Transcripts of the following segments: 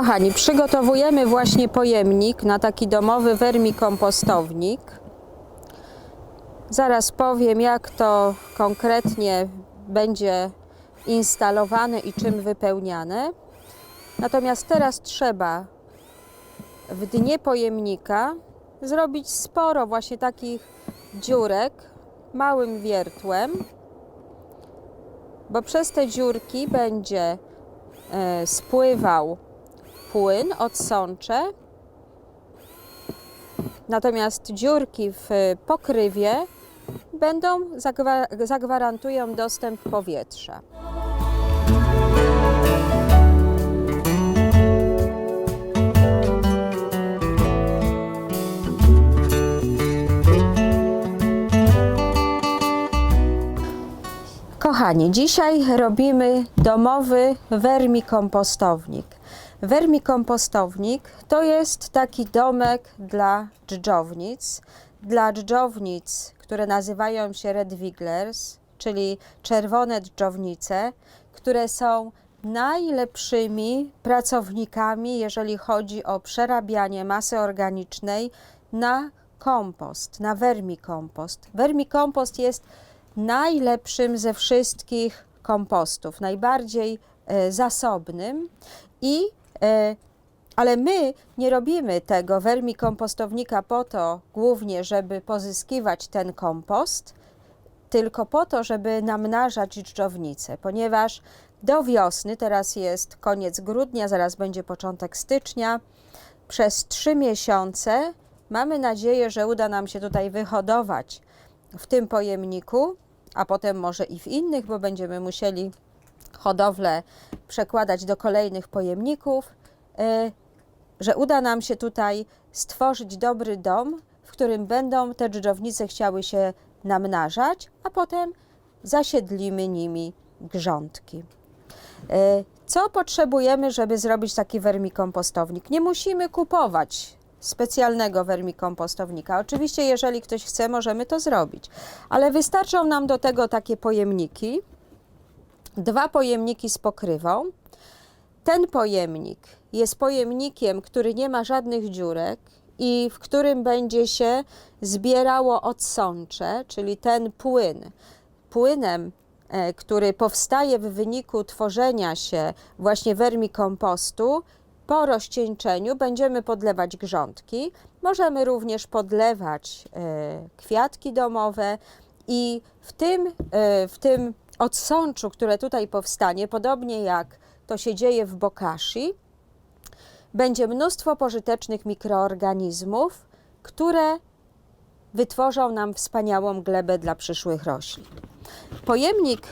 Kochani, przygotowujemy właśnie pojemnik na taki domowy wermikompostownik. Zaraz powiem, jak to konkretnie będzie instalowane i czym wypełniane. Natomiast teraz trzeba w dnie pojemnika zrobić sporo właśnie takich dziurek małym wiertłem, bo przez te dziurki będzie e, spływał płyn odsącze. Natomiast dziurki w pokrywie będą zagwa- zagwarantują dostęp powietrza. Kochani, dzisiaj robimy domowy wermikompostownik. Wermikompostownik to jest taki domek dla dżdżownic, dla dżdżownic, które nazywają się Red Wigglers, czyli czerwone dżdżownice, które są najlepszymi pracownikami, jeżeli chodzi o przerabianie masy organicznej na kompost, na wermikompost. Wermikompost jest najlepszym ze wszystkich kompostów, najbardziej e, zasobnym i ale my nie robimy tego wermikompostownika po to głównie, żeby pozyskiwać ten kompost, tylko po to, żeby namnażać dżdżownice, ponieważ do wiosny, teraz jest koniec grudnia, zaraz będzie początek stycznia, przez trzy miesiące mamy nadzieję, że uda nam się tutaj wyhodować w tym pojemniku, a potem może i w innych, bo będziemy musieli hodowlę przekładać do kolejnych pojemników, y, że uda nam się tutaj stworzyć dobry dom, w którym będą te dżdżownice chciały się namnażać, a potem zasiedlimy nimi grządki. Y, Co potrzebujemy, żeby zrobić taki wermikompostownik? Nie musimy kupować specjalnego wermikompostownika. Oczywiście, jeżeli ktoś chce, możemy to zrobić, ale wystarczą nam do tego takie pojemniki, dwa pojemniki z pokrywą. Ten pojemnik jest pojemnikiem, który nie ma żadnych dziurek i w którym będzie się zbierało odsącze, czyli ten płyn. Płynem, e, który powstaje w wyniku tworzenia się właśnie wermikompostu, po rozcieńczeniu będziemy podlewać grządki. Możemy również podlewać e, kwiatki domowe i w tym, e, w tym odsączu, które tutaj powstanie, podobnie jak to się dzieje w bokashi, będzie mnóstwo pożytecznych mikroorganizmów, które wytworzą nam wspaniałą glebę dla przyszłych roślin. Pojemnik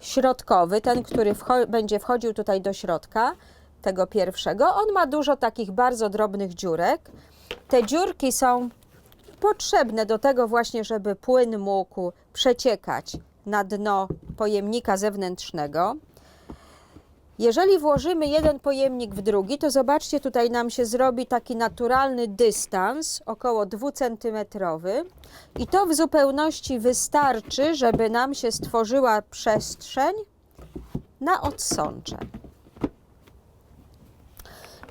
środkowy, ten, który wcho- będzie wchodził tutaj do środka, tego pierwszego, on ma dużo takich bardzo drobnych dziurek. Te dziurki są potrzebne do tego właśnie, żeby płyn mógł przeciekać na dno pojemnika zewnętrznego. Jeżeli włożymy jeden pojemnik w drugi, to zobaczcie, tutaj nam się zrobi taki naturalny dystans, około 2 cm. I to w zupełności wystarczy, żeby nam się stworzyła przestrzeń na odsącze.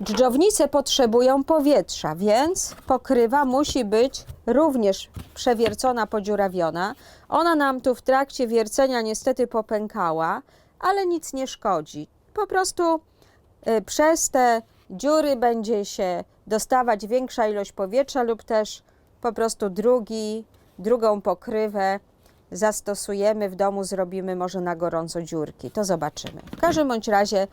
Dżdżownice potrzebują powietrza, więc pokrywa musi być również przewiercona, podziurawiona. Ona nam tu w trakcie wiercenia niestety popękała, ale nic nie szkodzi. Po prostu y, przez te dziury będzie się dostawać większa ilość powietrza lub też po prostu drugi, drugą pokrywę zastosujemy w domu, zrobimy może na gorąco dziurki. To zobaczymy. W każdym bądź razie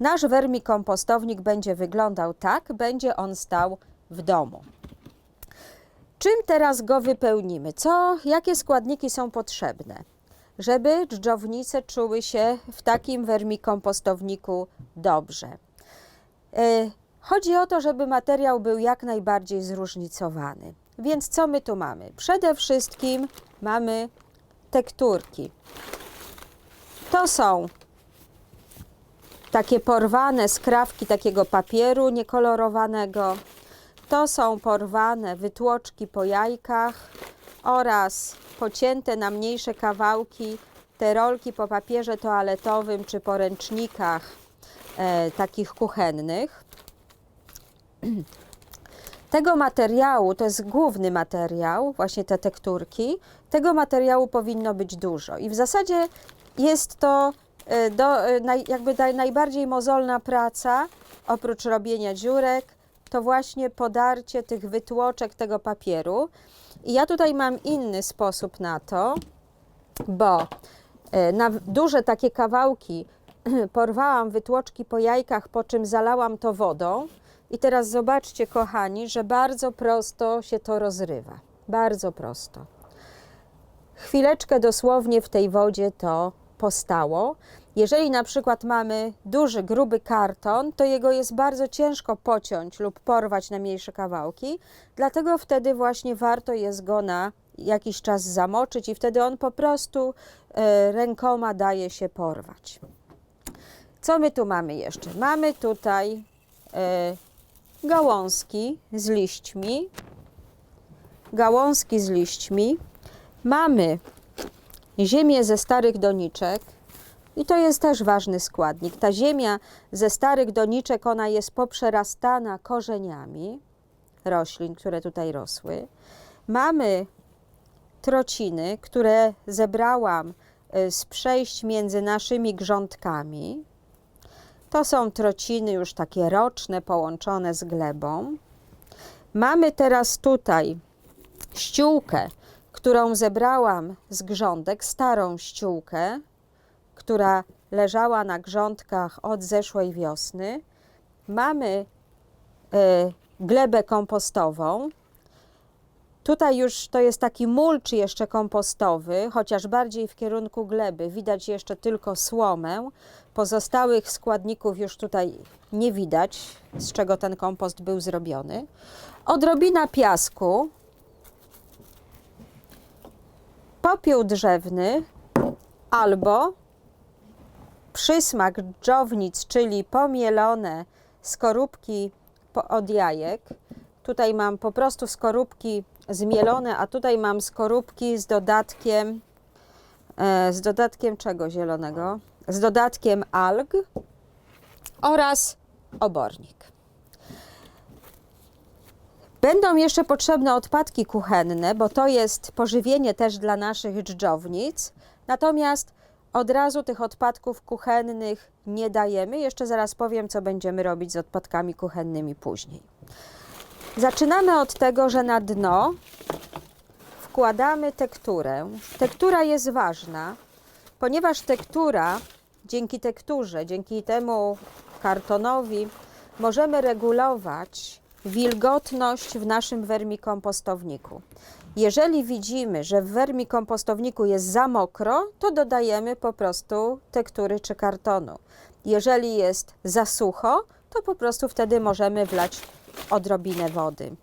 Nasz wermikompostownik będzie wyglądał tak, będzie on stał w domu. Czym teraz go wypełnimy? Co, jakie składniki są potrzebne, żeby dżdżownice czuły się w takim wermikompostowniku dobrze? E, Chodzi o to, żeby materiał był jak najbardziej zróżnicowany. Więc co my tu mamy? Przede wszystkim mamy tekturki. To są takie porwane skrawki takiego papieru niekolorowanego. To są porwane wytłoczki po jajkach oraz pocięte na mniejsze kawałki te rolki po papierze toaletowym czy po ręcznikach e, takich kuchennych. Tego materiału, to jest główny materiał, właśnie te tekturki, tego materiału powinno być dużo. I w zasadzie jest to e, do, e, jakby naj, najbardziej mozolna praca, oprócz robienia dziurek, to właśnie podarcie tych wytłoczek tego papieru. I ja tutaj mam inny sposób na to, bo e, na duże takie kawałki porwałam wytłoczki po jajkach, po czym zalałam to wodą. I teraz zobaczcie, kochani, że bardzo prosto się to rozrywa. Bardzo prosto. Chwileczkę dosłownie w tej wodzie to postało. Jeżeli na przykład mamy duży, gruby karton, to jego jest bardzo ciężko pociąć lub porwać na mniejsze kawałki, dlatego wtedy właśnie warto jest go na jakiś czas zamoczyć i wtedy on po prostu e, rękoma daje się porwać. Co my tu mamy jeszcze? Mamy tutaj e, gałązki z liśćmi. Gałązki z liśćmi. Mamy ziemię ze starych doniczek. I to jest też ważny składnik. Ta ziemia ze starych doniczek, ona jest poprzerastana korzeniami roślin, które tutaj rosły. Mamy trociny, które zebrałam y, z przejść między naszymi grządkami. To są trociny już takie roczne, połączone z glebą. Mamy teraz tutaj ściółkę, którą zebrałam z grządek, starą ściółkę, która leżała na grządkach od zeszłej wiosny. Mamy e, glebę kompostową. Tutaj już to jest taki mulcz jeszcze kompostowy, chociaż bardziej w kierunku gleby. Widać jeszcze tylko słomę. Pozostałych składników już tutaj nie widać, z czego ten kompost był zrobiony. Odrobina piasku, popiół drzewny albo przysmak dżownic, czyli pomielone skorupki od jajek. Tutaj mam po prostu skorupki zmielone, a tutaj mam skorupki z dodatkiem e, z dodatkiem czego zielonego? Z dodatkiem alg oraz obornik. Będą jeszcze potrzebne odpadki kuchenne, bo to jest pożywienie też dla naszych dżdżownic. Natomiast od razu tych odpadków kuchennych nie dajemy. Jeszcze zaraz powiem, co będziemy robić z odpadkami kuchennymi później. Zaczynamy od tego, że na dno wkładamy tekturę. Tektura jest ważna, ponieważ tektura, dzięki tekturze, dzięki temu kartonowi, możemy regulować wilgotność w naszym wermikompostowniku. Jeżeli widzimy, że w wermikompostowniku jest za mokro, to dodajemy po prostu tektury czy kartonu. Jeżeli jest za sucho, to po prostu wtedy możemy wlać odrobinę wody.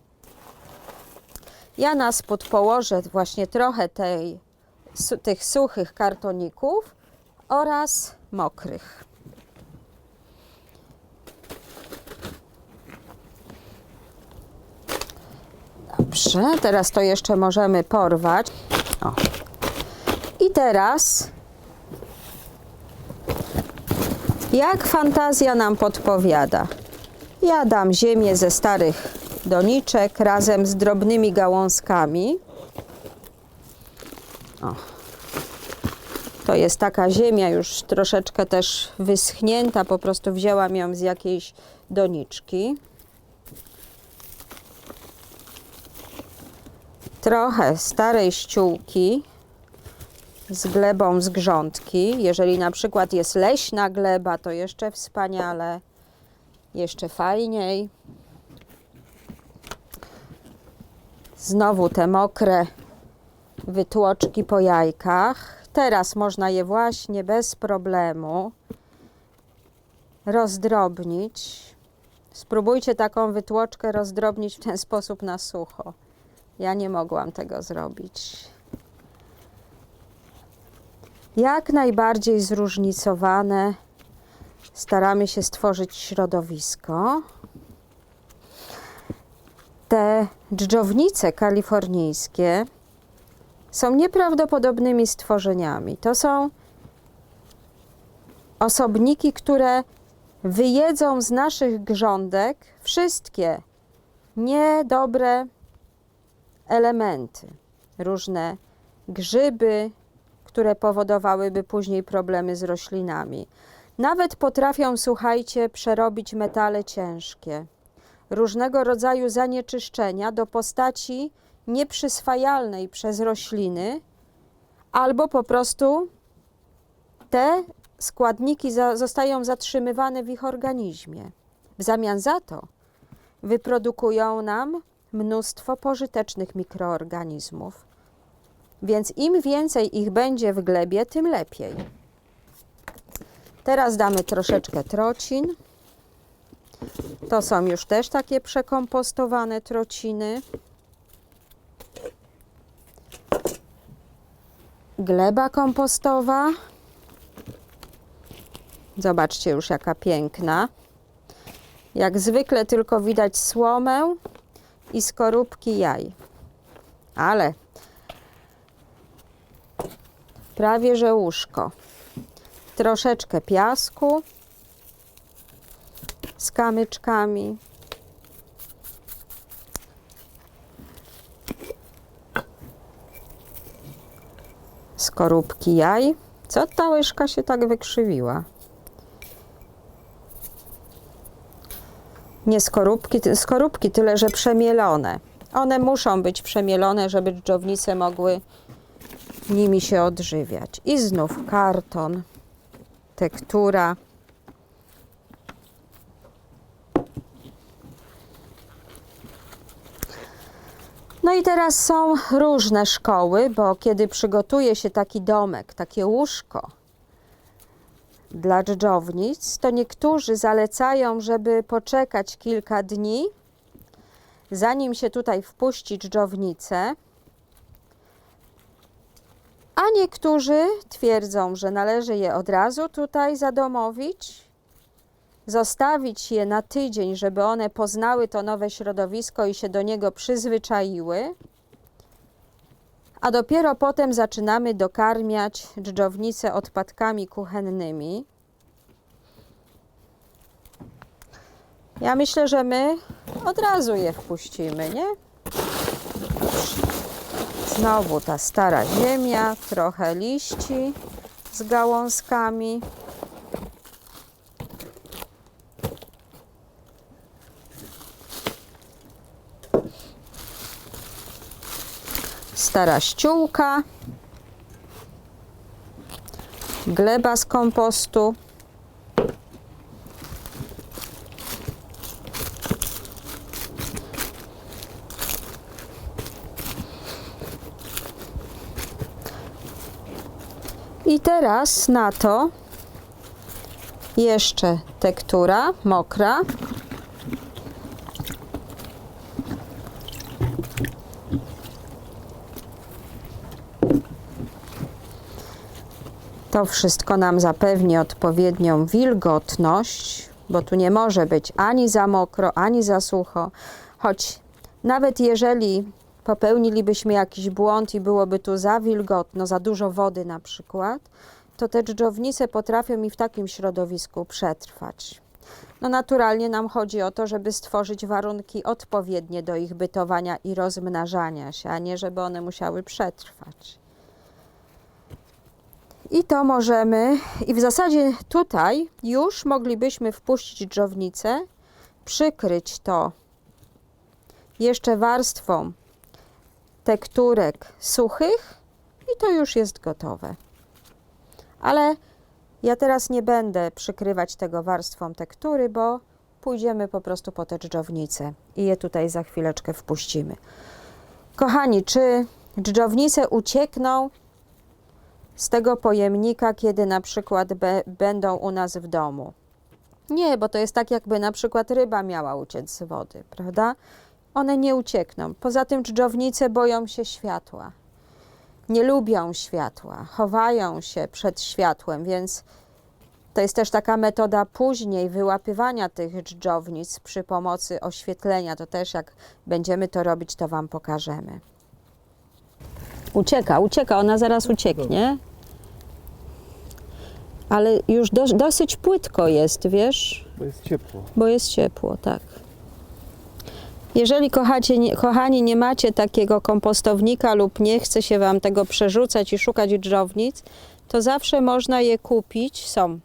Ja na spód położę właśnie trochę tej, tych suchych kartoników oraz mokrych. Dobrze, teraz to jeszcze możemy porwać. O. I teraz, jak fantazja nam podpowiada, ja dam ziemię ze starych doniczek razem z drobnymi gałązkami. O. To jest taka ziemia już troszeczkę też wyschnięta, po prostu wzięłam ją z jakiejś doniczki. Trochę starej ściółki z glebą z grządki. Jeżeli na przykład jest leśna gleba, to jeszcze wspaniale, jeszcze fajniej. Znowu te mokre wytłoczki po jajkach. Teraz można je właśnie bez problemu rozdrobnić. Spróbujcie taką wytłoczkę rozdrobnić w ten sposób na sucho. Ja nie mogłam tego zrobić. Jak najbardziej zróżnicowane staramy się stworzyć środowisko. Te dżdżownice kalifornijskie są nieprawdopodobnymi stworzeniami. To są osobniki, które wyjedzą z naszych grządek wszystkie niedobre elementy, różne grzyby, które powodowałyby później problemy z roślinami. Nawet potrafią, słuchajcie, przerobić metale ciężkie, różnego rodzaju zanieczyszczenia do postaci nieprzyswajalnej przez rośliny, albo po prostu te składniki za, zostają zatrzymywane w ich organizmie. W zamian za to wyprodukują nam mnóstwo pożytecznych mikroorganizmów. Więc im więcej ich będzie w glebie, tym lepiej. Teraz damy troszeczkę trocin. To są już też takie przekompostowane trociny. Gleba kompostowa. Zobaczcie już jaka piękna. Jak zwykle tylko widać słomę i skorupki jaj. Ale prawie że łóżko. Troszeczkę piasku z kamyczkami. Skorupki jaj. Co ta łyżka się tak wykrzywiła? Nie skorupki, skorupki, tyle że przemielone. One muszą być przemielone, żeby dżdżownice mogły nimi się odżywiać. I znów karton, tektura. No i teraz są różne szkoły, bo kiedy przygotuje się taki domek, takie łóżko dla dżdżownic, to niektórzy zalecają, żeby poczekać kilka dni, zanim się tutaj wpuści dżdżownicę, a niektórzy twierdzą, że należy je od razu tutaj zadomowić, zostawić je na tydzień, żeby one poznały to nowe środowisko i się do niego przyzwyczaiły, a dopiero potem zaczynamy dokarmiać dżdżownice odpadkami kuchennymi. Ja myślę, że my od razu je wpuścimy, nie? Znowu ta stara ziemia, trochę liści z gałązkami. Stara ściółka. Gleba z kompostu. I teraz na to jeszcze tektura mokra. To wszystko nam zapewni odpowiednią wilgotność, bo tu nie może być ani za mokro, ani za sucho. Choć nawet jeżeli popełnilibyśmy jakiś błąd i byłoby tu za wilgotno, za dużo wody na przykład, to te dżdżownice potrafią i w takim środowisku przetrwać. No naturalnie nam chodzi o to, żeby stworzyć warunki odpowiednie do ich bytowania i rozmnażania się, a nie żeby one musiały przetrwać. I to możemy, i w zasadzie tutaj już moglibyśmy wpuścić dżownicę, przykryć to jeszcze warstwą tekturek suchych i to już jest gotowe. Ale ja teraz nie będę przykrywać tego warstwą tektury, bo pójdziemy po prostu po te dżdżownice i je tutaj za chwileczkę wpuścimy. Kochani, czy dżdżownice uciekną z tego pojemnika, kiedy na przykład be, będą u nas w domu. Nie, bo to jest tak, jakby na przykład ryba miała uciec z wody, prawda? One nie uciekną. Poza tym dżdżownice boją się światła. Nie lubią światła, chowają się przed światłem, więc to jest też taka metoda później wyłapywania tych dżdżownic przy pomocy oświetlenia. To też jak będziemy to robić, to Wam pokażemy. Ucieka, ucieka, ona zaraz ucieknie. Ale już do, dosyć płytko jest, wiesz? Bo jest ciepło. bo jest ciepło, tak. Jeżeli kochacie, nie, kochani, nie macie takiego kompostownika lub nie chce się Wam tego przerzucać i szukać dżdżownic, to zawsze można je kupić. Są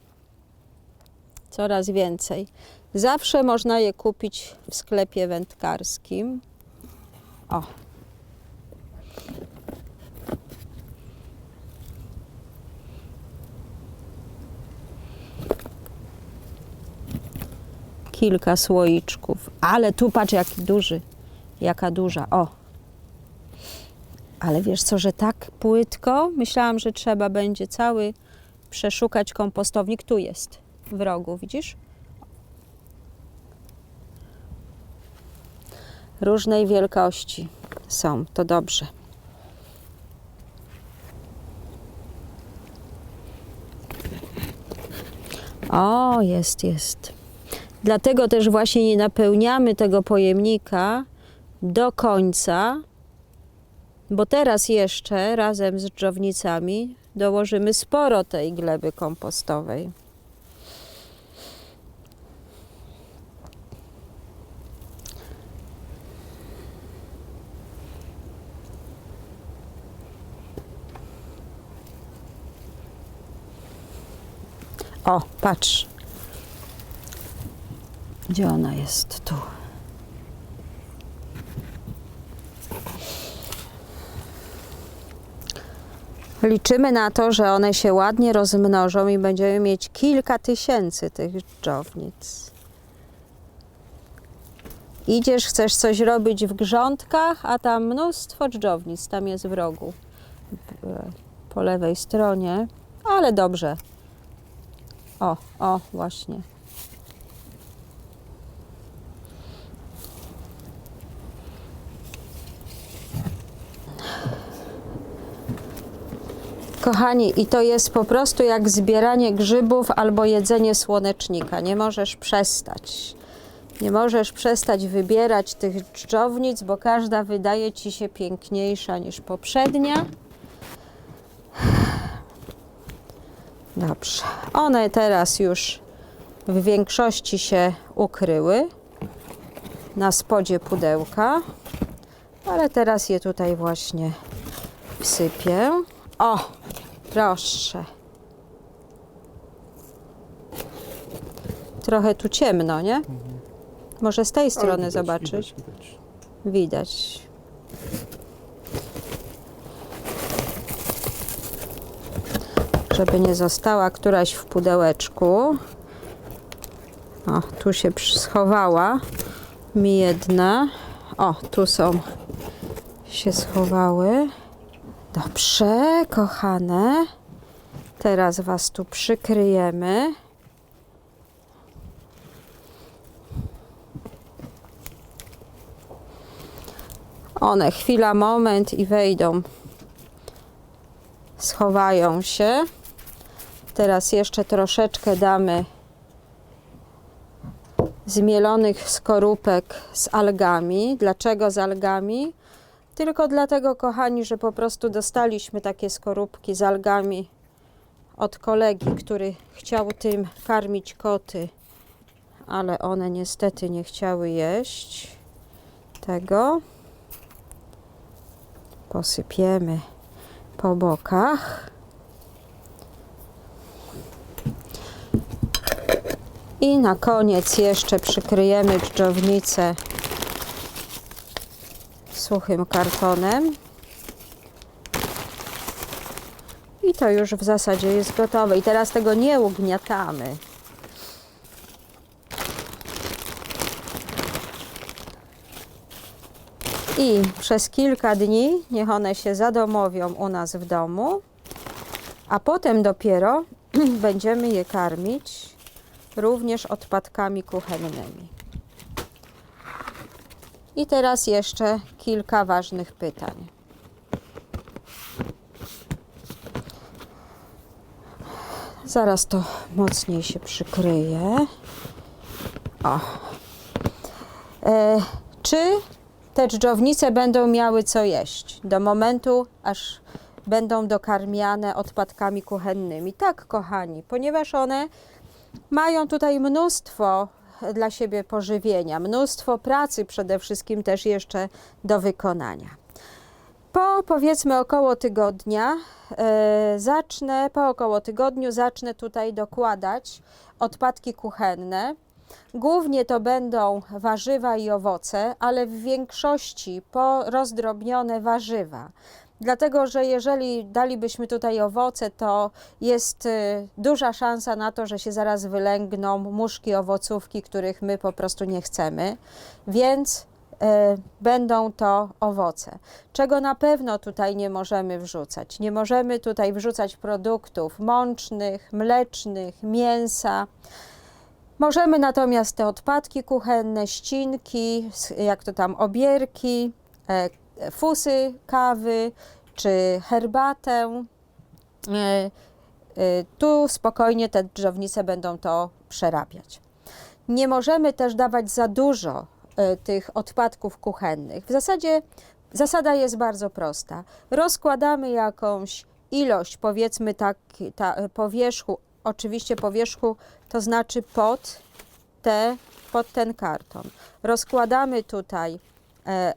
coraz więcej. Zawsze można je kupić w sklepie wędkarskim. O. kilka słoiczków. Ale tu patrz jaki duży, jaka duża. O. Ale wiesz co, że tak płytko? Myślałam, że trzeba będzie cały przeszukać kompostownik. Tu jest, w rogu, widzisz? Różnej wielkości są, to dobrze. O, jest, jest. Dlatego też właśnie nie napełniamy tego pojemnika do końca, bo teraz jeszcze razem z dżownicami dołożymy sporo tej gleby kompostowej. O, patrz. Gdzie ona jest? Tu. Liczymy na to, że one się ładnie rozmnożą i będziemy mieć kilka tysięcy tych dżownic. Idziesz, chcesz coś robić w grządkach, a tam mnóstwo dżownic, tam jest w rogu, po lewej stronie, ale dobrze. O, o, właśnie. Kochani, i to jest po prostu jak zbieranie grzybów albo jedzenie słonecznika. Nie możesz przestać. Nie możesz przestać wybierać tych dżdżownic, bo każda wydaje ci się piękniejsza niż poprzednia. Dobrze. One teraz już w większości się ukryły na spodzie pudełka, ale teraz je tutaj właśnie wsypię. O, proszę. Trochę tu ciemno, nie? Może z tej strony widać, zobaczyć. Widać, widać. Widać. Żeby nie została któraś w pudełeczku. O, tu się schowała mi jedna. O, tu są się schowały. Dobrze, kochane. Teraz Was tu przykryjemy. One chwila, moment i wejdą. Schowają się. Teraz jeszcze troszeczkę damy zmielonych skorupek z algami. Dlaczego z algami? Tylko dlatego, kochani, że po prostu dostaliśmy takie skorupki z algami od kolegi, który chciał tym karmić koty, ale one niestety nie chciały jeść tego posypiemy po bokach. I na koniec jeszcze przykryjemy dżdżownicę suchym kartonem. I to już w zasadzie jest gotowe. I teraz tego nie ugniatamy. I przez kilka dni niech one się zadomowią u nas w domu, a potem dopiero będziemy je karmić również odpadkami kuchennymi. I teraz jeszcze kilka ważnych pytań. Zaraz to mocniej się przykryje. O. E, czy te dżdżownice będą miały co jeść do momentu, aż będą dokarmiane odpadkami kuchennymi. Tak, kochani, ponieważ one mają tutaj mnóstwo dla siebie pożywienia, mnóstwo pracy przede wszystkim też jeszcze do wykonania. Po powiedzmy około tygodnia e, zacznę, po około tygodniu zacznę tutaj dokładać odpadki kuchenne. Głównie to będą warzywa i owoce, ale w większości porozdrobnione warzywa. Dlatego, że jeżeli dalibyśmy tutaj owoce, to jest y, duża szansa na to, że się zaraz wylęgną muszki owocówki, których my po prostu nie chcemy. Więc e, będą to owoce. Czego na pewno tutaj nie możemy wrzucać? Nie możemy tutaj wrzucać produktów mącznych, mlecznych, mięsa. Możemy natomiast te odpadki kuchenne, ścinki, jak to tam, obierki, e, fusy kawy czy herbatę. E, e, Tu spokojnie te dżownice będą to przerabiać. Nie możemy też dawać za dużo e, tych odpadków kuchennych. W zasadzie zasada jest bardzo prosta. Rozkładamy jakąś ilość, powiedzmy tak, ta, e, powierzchu, oczywiście powierzchu to znaczy pod, te, pod ten karton. Rozkładamy tutaj e,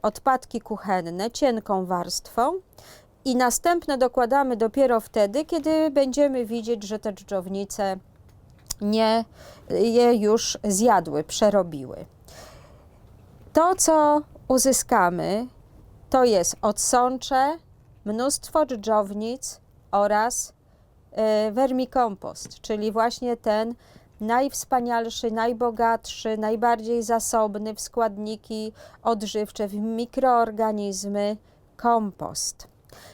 odpadki kuchenne cienką warstwą i następne dokładamy dopiero wtedy, kiedy będziemy widzieć, że te dżdżownice nie je już zjadły, przerobiły. To, co uzyskamy, to jest odsącze, mnóstwo dżdżownic oraz e, wermikompost, czyli właśnie ten najwspanialszy, najbogatszy, najbardziej zasobny w składniki odżywcze, w mikroorganizmy kompost.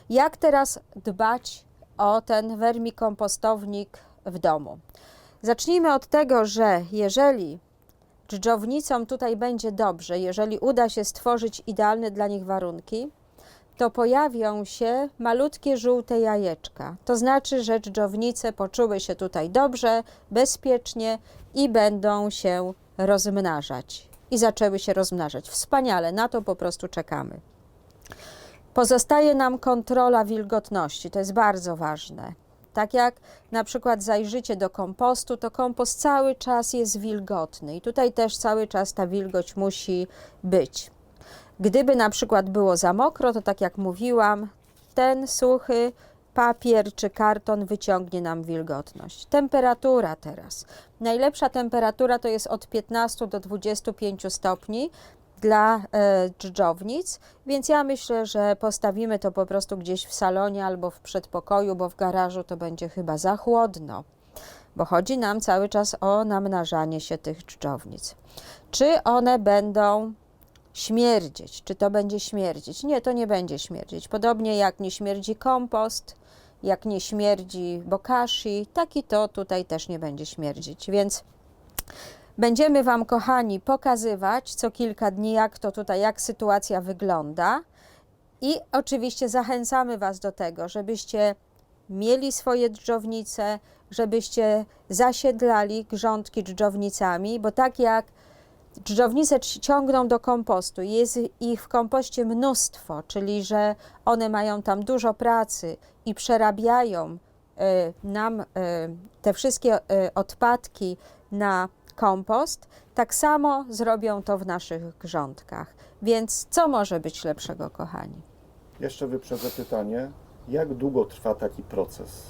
Jak teraz dbać o ten wermikompostownik w domu? Zacznijmy od tego, że jeżeli dżdżownicom tutaj będzie dobrze, jeżeli uda się stworzyć idealne dla nich warunki, to pojawią się malutkie żółte jajeczka. To znaczy, że dżdżownice poczuły się tutaj dobrze, bezpiecznie i będą się rozmnażać. I zaczęły się rozmnażać. Wspaniale, na to po prostu czekamy. Pozostaje nam kontrola wilgotności, to jest bardzo ważne. Tak jak na przykład zajrzycie do kompostu, to kompost cały czas jest wilgotny i tutaj też cały czas ta wilgoć musi być. Gdyby na przykład było za mokro, to tak jak mówiłam, ten suchy papier czy karton wyciągnie nam wilgotność. Temperatura teraz. Najlepsza temperatura to jest od 15 do 25 stopni dla e, dżdżownic, więc ja myślę, że postawimy to po prostu gdzieś w salonie albo w przedpokoju, bo w garażu to będzie chyba za chłodno, bo chodzi nam cały czas o namnażanie się tych dżdżownic. Czy one będą śmierdzieć? Czy to będzie śmierdzić? Nie, to nie będzie śmierdzić. Podobnie jak nie śmierdzi kompost, jak nie śmierdzi bokashi, tak i to tutaj też nie będzie śmierdzić. Więc będziemy Wam, kochani, pokazywać co kilka dni, jak to tutaj, jak sytuacja wygląda. I oczywiście zachęcamy Was do tego, żebyście mieli swoje dżdżownice, żebyście zasiedlali grządki dżdżownicami, bo tak jak dżdżownice ci- ciągną do kompostu, jest ich w kompoście mnóstwo, czyli że one mają tam dużo pracy i przerabiają e, nam e, te wszystkie e, odpadki na kompost, tak samo zrobią to w naszych grządkach. Więc co może być lepszego, kochani? Jeszcze wyprzedzę pytanie, jak długo trwa taki proces?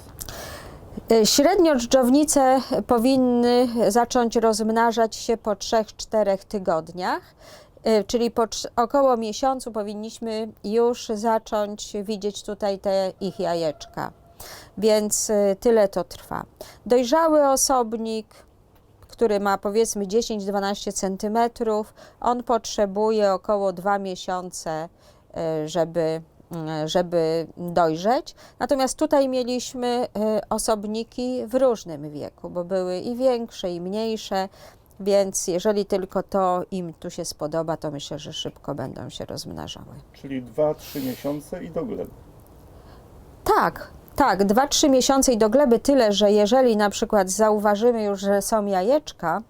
Y, Średnio dżdżownice powinny zacząć rozmnażać się po 3-4 tygodniach, y, czyli po około miesiącu powinniśmy już zacząć widzieć tutaj te ich jajeczka. Więc y, tyle to trwa. Dojrzały osobnik, który ma powiedzmy 10-12 cm, on potrzebuje około 2 miesiące, żeby, żeby dojrzeć. Natomiast tutaj mieliśmy y, osobniki w różnym wieku, bo były i większe, i mniejsze, więc jeżeli tylko to im tu się spodoba, to myślę, że szybko będą się rozmnażały. Czyli 2-3 miesiące i do gleby. Tak, tak, 2-3 miesiące i do gleby tyle, że jeżeli na przykład zauważymy już, że są jajeczka,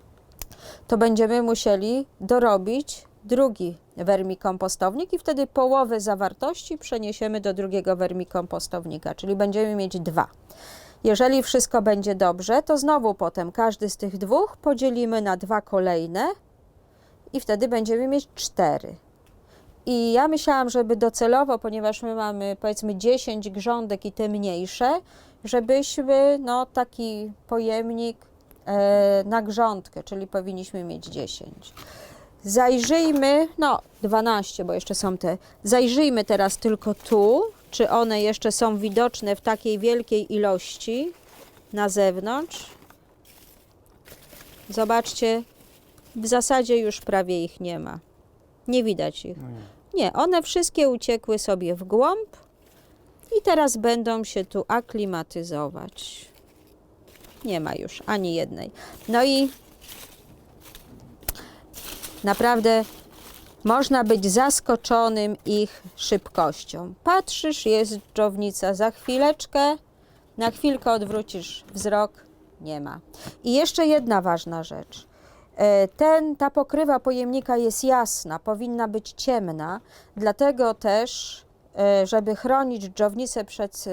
to będziemy musieli dorobić drugi wermikompostownik i wtedy połowę zawartości przeniesiemy do drugiego wermikompostownika, czyli będziemy mieć dwa. Jeżeli wszystko będzie dobrze, to znowu potem każdy z tych dwóch podzielimy na dwa kolejne i wtedy będziemy mieć cztery. I ja myślałam, żeby docelowo, ponieważ my mamy powiedzmy 10 grządek i te mniejsze, żebyśmy no, taki pojemnik e, na grządkę, czyli powinniśmy mieć 10. Zajrzyjmy, no 12, bo jeszcze są te. Zajrzyjmy teraz tylko tu, czy one jeszcze są widoczne w takiej wielkiej ilości na zewnątrz. Zobaczcie, w zasadzie już prawie ich nie ma. Nie widać ich. Nie, one wszystkie uciekły sobie w głąb i teraz będą się tu aklimatyzować. Nie ma już ani jednej. No i naprawdę można być zaskoczonym ich szybkością. Patrzysz, jest dżownica za chwileczkę, na chwilkę odwrócisz wzrok, nie ma. I jeszcze jedna ważna rzecz. E, Ten, ta pokrywa pojemnika jest jasna, powinna być ciemna, dlatego też, e, żeby chronić dżownicę przed e,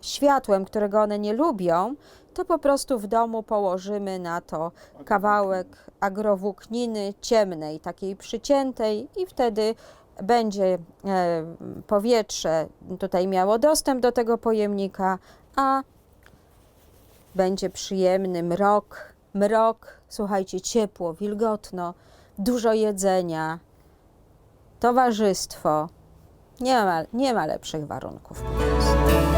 światłem, którego one nie lubią, to po prostu w domu położymy na to kawałek agrowłókniny ciemnej, takiej przyciętej i wtedy będzie e, powietrze tutaj miało dostęp do tego pojemnika, a będzie przyjemny mrok, mrok, słuchajcie, ciepło, wilgotno, dużo jedzenia, towarzystwo. Nie ma, nie ma lepszych warunków po prostu.